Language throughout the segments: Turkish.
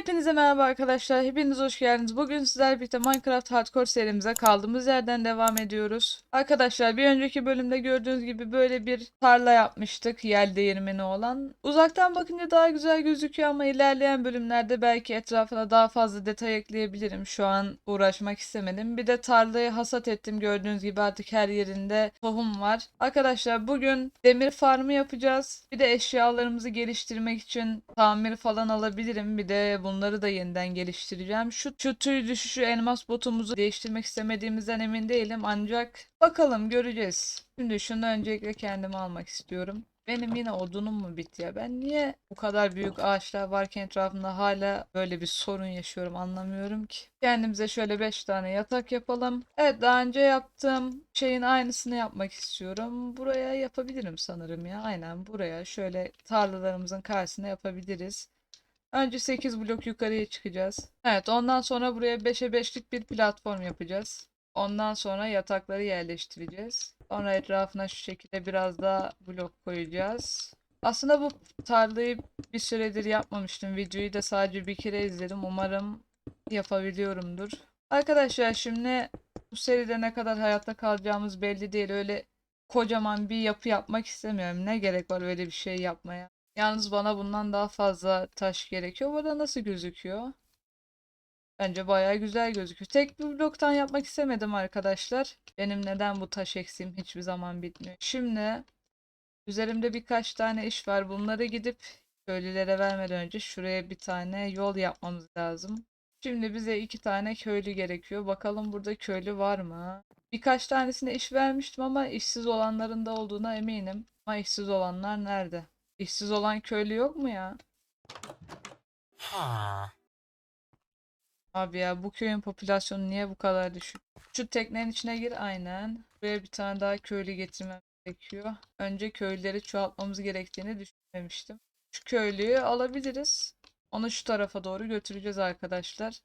Hepinize merhaba arkadaşlar. Hepiniz hoş geldiniz. Bugün sizlerle birlikte Minecraft Hardcore serimize kaldığımız yerden devam ediyoruz. Arkadaşlar bir önceki bölümde gördüğünüz gibi böyle bir tarla yapmıştık. Yel değirmeni olan. Uzaktan bakınca daha güzel gözüküyor ama ilerleyen bölümlerde belki etrafına daha fazla detay ekleyebilirim. Şu an uğraşmak istemedim. Bir de tarlayı hasat ettim. Gördüğünüz gibi artık her yerinde tohum var. Arkadaşlar bugün demir farmı yapacağız. Bir de eşyalarımızı geliştirmek için tamir falan alabilirim. Bir de bunları da yeniden geliştireceğim. Şu, şu tüy düşüşü elmas botumuzu değiştirmek istemediğimizden emin değilim. Ancak bakalım göreceğiz. Şimdi şunu öncelikle kendime almak istiyorum. Benim yine odunum mu bitti ya? Ben niye bu kadar büyük ağaçlar varken etrafımda hala böyle bir sorun yaşıyorum anlamıyorum ki. Kendimize şöyle 5 tane yatak yapalım. Evet daha önce yaptığım şeyin aynısını yapmak istiyorum. Buraya yapabilirim sanırım ya. Aynen buraya şöyle tarlalarımızın karşısına yapabiliriz. Önce 8 blok yukarıya çıkacağız. Evet ondan sonra buraya 5'e 5'lik bir platform yapacağız. Ondan sonra yatakları yerleştireceğiz. Sonra etrafına şu şekilde biraz daha blok koyacağız. Aslında bu tarlayı bir süredir yapmamıştım. Videoyu da sadece bir kere izledim. Umarım yapabiliyorumdur. Arkadaşlar şimdi bu seride ne kadar hayatta kalacağımız belli değil. Öyle kocaman bir yapı yapmak istemiyorum. Ne gerek var öyle bir şey yapmaya? Yalnız bana bundan daha fazla taş gerekiyor. Burada nasıl gözüküyor? Bence bayağı güzel gözüküyor. Tek bir bloktan yapmak istemedim arkadaşlar. Benim neden bu taş eksiğim hiçbir zaman bitmiyor. Şimdi üzerimde birkaç tane iş var. Bunları gidip köylülere vermeden önce şuraya bir tane yol yapmamız lazım. Şimdi bize iki tane köylü gerekiyor. Bakalım burada köylü var mı? Birkaç tanesine iş vermiştim ama işsiz olanların da olduğuna eminim. Ama işsiz olanlar nerede? İşsiz olan köylü yok mu ya? Abi ya bu köyün popülasyonu niye bu kadar düşük? Şu teknenin içine gir aynen. Buraya bir tane daha köylü getirmem gerekiyor. Önce köylüleri çoğaltmamız gerektiğini düşünmemiştim. Şu köylüyü alabiliriz. Onu şu tarafa doğru götüreceğiz arkadaşlar.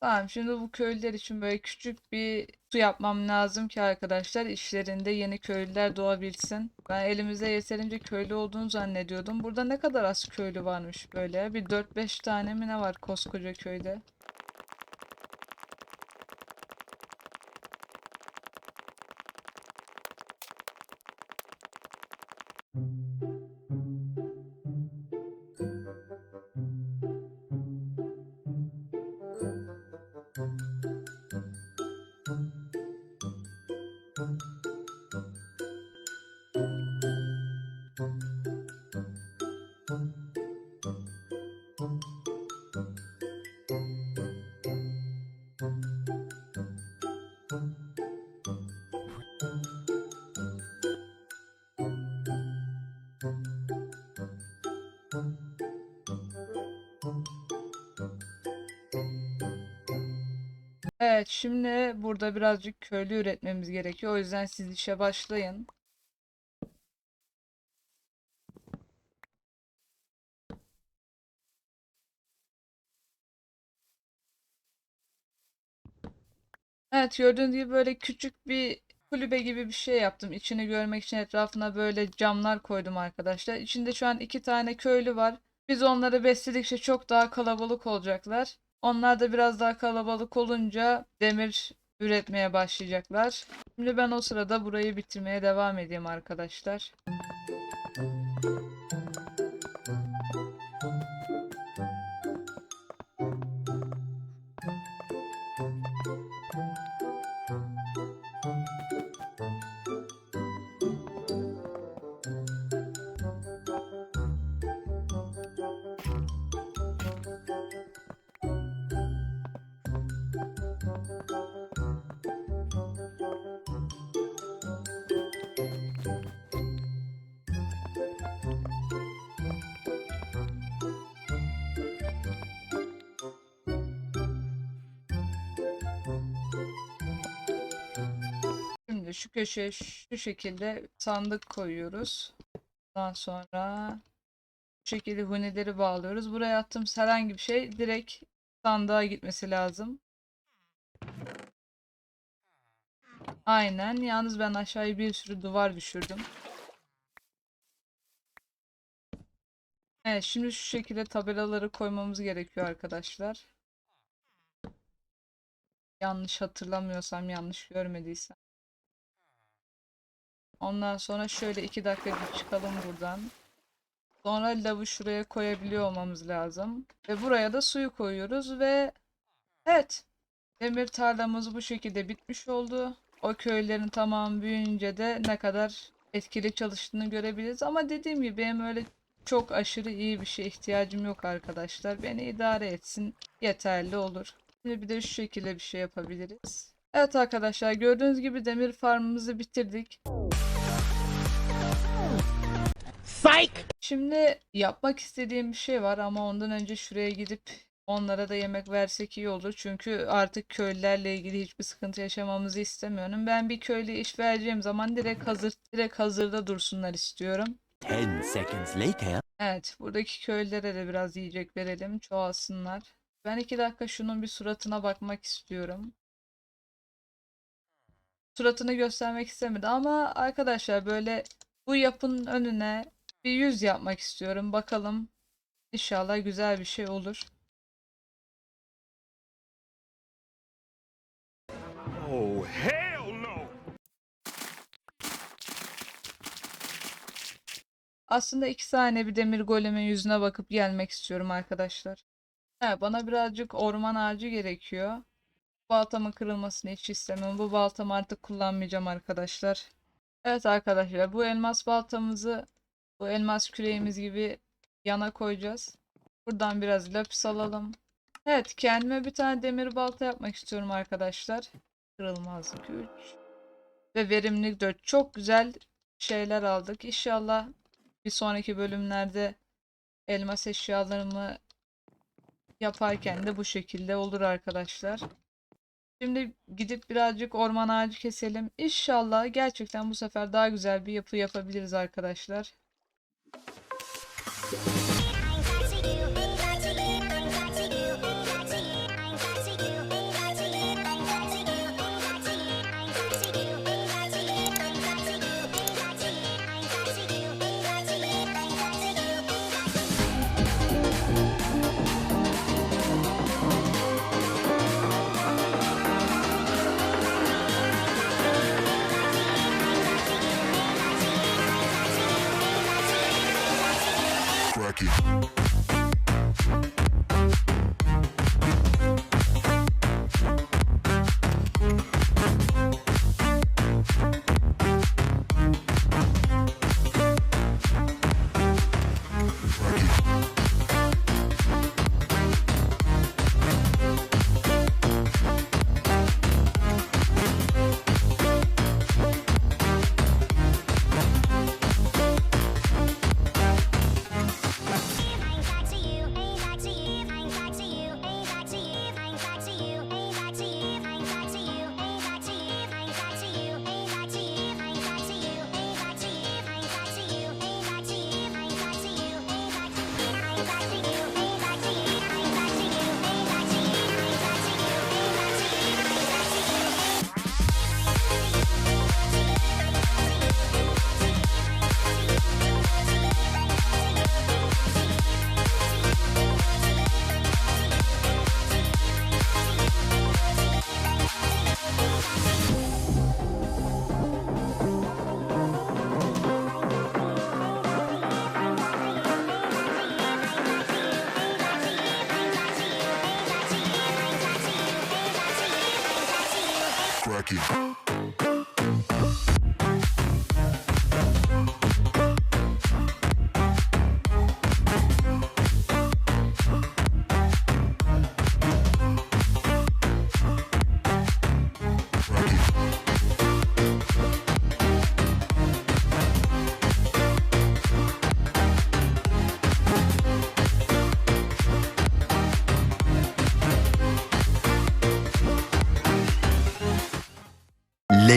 Tamam şimdi bu köylüler için böyle küçük bir su yapmam lazım ki arkadaşlar işlerinde yeni köylüler doğabilsin. Ben elimizde yeterince köylü olduğunu zannediyordum. Burada ne kadar az köylü varmış böyle. Bir 4-5 tane mi ne var koskoca köyde? Evet şimdi burada birazcık köylü üretmemiz gerekiyor. O yüzden siz işe başlayın. Evet gördüğünüz gibi böyle küçük bir kulübe gibi bir şey yaptım. İçini görmek için etrafına böyle camlar koydum arkadaşlar. İçinde şu an iki tane köylü var. Biz onları besledikçe çok daha kalabalık olacaklar. Onlar da biraz daha kalabalık olunca demir üretmeye başlayacaklar. Şimdi ben o sırada burayı bitirmeye devam edeyim arkadaşlar. Şu köşeye şu şekilde sandık koyuyoruz. Ondan sonra bu şekilde hunileri bağlıyoruz. Buraya attığımız herhangi bir şey direkt sandığa gitmesi lazım. Aynen. Yalnız ben aşağıya bir sürü duvar düşürdüm. Evet, şimdi şu şekilde tabelaları koymamız gerekiyor arkadaşlar. Yanlış hatırlamıyorsam, yanlış görmediysem. Ondan sonra şöyle iki dakika bir çıkalım buradan. Sonra lavı şuraya koyabiliyor olmamız lazım. Ve buraya da suyu koyuyoruz ve evet. Demir tarlamız bu şekilde bitmiş oldu. O köylerin tamamı büyüyünce de ne kadar etkili çalıştığını görebiliriz. Ama dediğim gibi benim öyle çok aşırı iyi bir şeye ihtiyacım yok arkadaşlar. Beni idare etsin yeterli olur. Şimdi bir de şu şekilde bir şey yapabiliriz. Evet arkadaşlar gördüğünüz gibi demir farmımızı bitirdik. Şimdi yapmak istediğim bir şey var ama ondan önce şuraya gidip onlara da yemek versek iyi olur. Çünkü artık köylülerle ilgili hiçbir sıkıntı yaşamamızı istemiyorum. Ben bir köylüye iş vereceğim zaman direkt hazır, direkt hazırda dursunlar istiyorum. 10 seconds later. Evet, buradaki köylülere de biraz yiyecek verelim, çoğalsınlar. Ben iki dakika şunun bir suratına bakmak istiyorum. Suratını göstermek istemedi ama arkadaşlar böyle bu yapının önüne bir yüz yapmak istiyorum. Bakalım inşallah güzel bir şey olur. Oh, hell no! Aslında iki saniye bir demir golemin yüzüne bakıp gelmek istiyorum arkadaşlar. He, bana birazcık orman ağacı gerekiyor. Baltamın kırılmasını hiç istemiyorum. Bu baltamı artık kullanmayacağım arkadaşlar. Evet arkadaşlar bu elmas baltamızı bu elmas küreğimiz gibi yana koyacağız. Buradan biraz lapis alalım. Evet kendime bir tane demir balta yapmak istiyorum arkadaşlar. Kırılmazlık 3 ve verimlilik 4. Çok güzel şeyler aldık. İnşallah bir sonraki bölümlerde elmas eşyalarımı yaparken de bu şekilde olur arkadaşlar. Şimdi gidip birazcık orman ağacı keselim. İnşallah gerçekten bu sefer daha güzel bir yapı yapabiliriz arkadaşlar. Bye.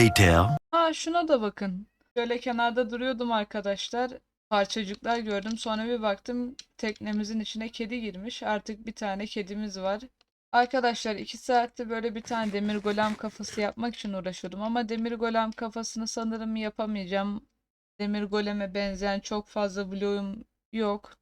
Later. Ha şuna da bakın. Şöyle kenarda duruyordum arkadaşlar. Parçacıklar gördüm. Sonra bir baktım teknemizin içine kedi girmiş. Artık bir tane kedimiz var. Arkadaşlar iki saatte böyle bir tane demir golem kafası yapmak için uğraşıyordum. Ama demir golem kafasını sanırım yapamayacağım. Demir goleme benzeyen çok fazla bloğum yok.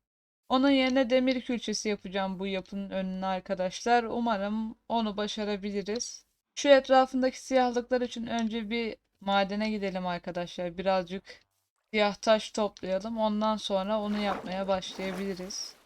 Onun yerine demir külçesi yapacağım bu yapının önüne arkadaşlar. Umarım onu başarabiliriz. Şu etrafındaki siyahlıklar için önce bir madene gidelim arkadaşlar. Birazcık siyah taş toplayalım. Ondan sonra onu yapmaya başlayabiliriz.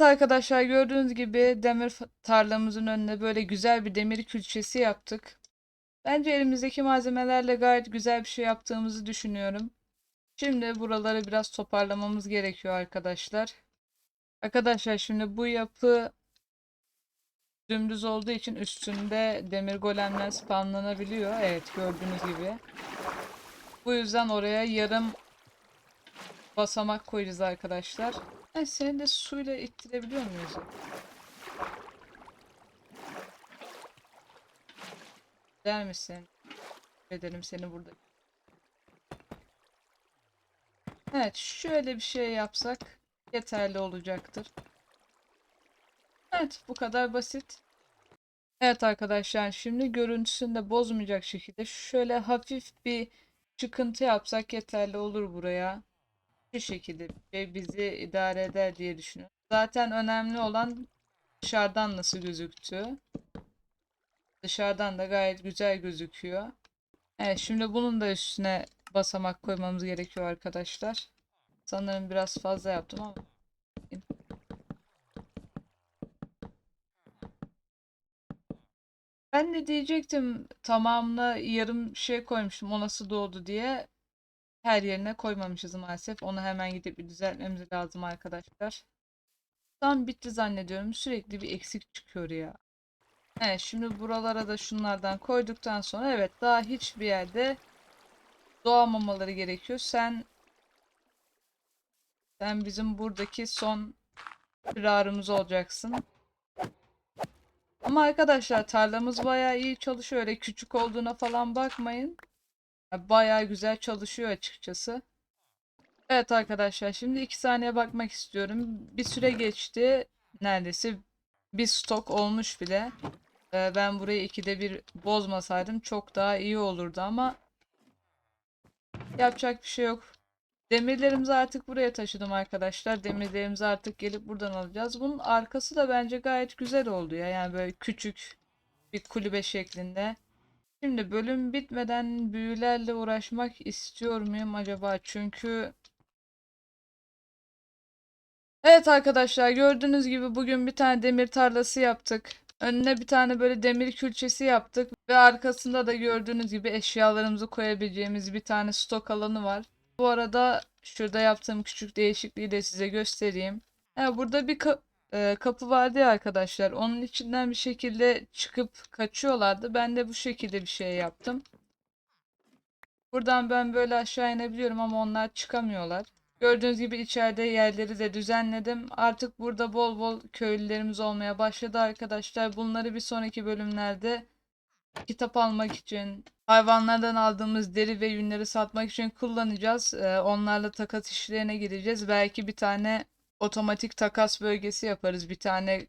Evet arkadaşlar gördüğünüz gibi demir tarlamızın önüne böyle güzel bir demir külçesi yaptık. Bence elimizdeki malzemelerle gayet güzel bir şey yaptığımızı düşünüyorum. Şimdi buraları biraz toparlamamız gerekiyor arkadaşlar. Arkadaşlar şimdi bu yapı dümdüz olduğu için üstünde demir golemler spawnlanabiliyor. Evet gördüğünüz gibi. Bu yüzden oraya yarım basamak koyacağız arkadaşlar. Ha, seni de suyla ittirebiliyor muyuz? Der misin? Edelim seni burada. Evet, şöyle bir şey yapsak yeterli olacaktır. Evet, bu kadar basit. Evet arkadaşlar, şimdi görüntüsünü de bozmayacak şekilde şöyle hafif bir çıkıntı yapsak yeterli olur buraya şu şekilde bir şey bizi idare eder diye düşünüyorum. Zaten önemli olan dışarıdan nasıl gözüktüğü. Dışarıdan da gayet güzel gözüküyor. Evet şimdi bunun da üstüne basamak koymamız gerekiyor arkadaşlar. Sanırım biraz fazla yaptım ama. Ben de diyecektim tamamına yarım şey koymuştum o nasıl doğdu diye. Her yerine koymamışız maalesef. Onu hemen gidip bir düzeltmemiz lazım arkadaşlar. Tam bitti zannediyorum. Sürekli bir eksik çıkıyor ya. Evet şimdi buralara da şunlardan koyduktan sonra evet daha hiçbir yerde doğamamaları gerekiyor. Sen sen bizim buradaki son firarımız olacaksın. Ama arkadaşlar tarlamız bayağı iyi çalışıyor. Öyle küçük olduğuna falan bakmayın. Ya Bayağı güzel çalışıyor açıkçası. Evet arkadaşlar şimdi 2 saniye bakmak istiyorum. Bir süre geçti. Neredeyse bir stok olmuş bile. Ee, ben burayı ikide bir bozmasaydım çok daha iyi olurdu ama Yapacak bir şey yok. Demirlerimizi artık buraya taşıdım arkadaşlar. Demirlerimizi artık gelip buradan alacağız. Bunun arkası da bence gayet güzel oldu ya. Yani böyle küçük bir kulübe şeklinde. Şimdi bölüm bitmeden büyülerle uğraşmak istiyor muyum acaba? Çünkü Evet arkadaşlar gördüğünüz gibi bugün bir tane demir tarlası yaptık. Önüne bir tane böyle demir külçesi yaptık ve arkasında da gördüğünüz gibi eşyalarımızı koyabileceğimiz bir tane stok alanı var. Bu arada şurada yaptığım küçük değişikliği de size göstereyim. Ha, burada bir e, kapı vardı ya arkadaşlar. Onun içinden bir şekilde çıkıp kaçıyorlardı. Ben de bu şekilde bir şey yaptım. Buradan ben böyle aşağı inebiliyorum ama onlar çıkamıyorlar. Gördüğünüz gibi içeride yerleri de düzenledim. Artık burada bol bol köylülerimiz olmaya başladı arkadaşlar. Bunları bir sonraki bölümlerde kitap almak için, hayvanlardan aldığımız deri ve yünleri satmak için kullanacağız. Onlarla takas işlerine gireceğiz. Belki bir tane otomatik takas bölgesi yaparız. Bir tane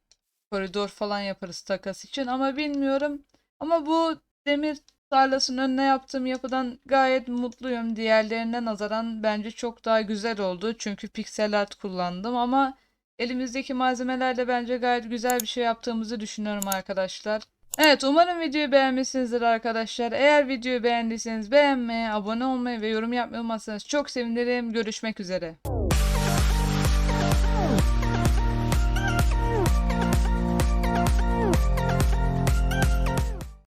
koridor falan yaparız takas için ama bilmiyorum. Ama bu demir tarlasının önüne yaptığım yapıdan gayet mutluyum. Diğerlerine nazaran bence çok daha güzel oldu. Çünkü piksel art kullandım ama elimizdeki malzemelerle bence gayet güzel bir şey yaptığımızı düşünüyorum arkadaşlar. Evet umarım videoyu beğenmişsinizdir arkadaşlar. Eğer videoyu beğendiyseniz beğenmeyi, abone olmayı ve yorum yapmayı unutmazsanız çok sevinirim. Görüşmek üzere.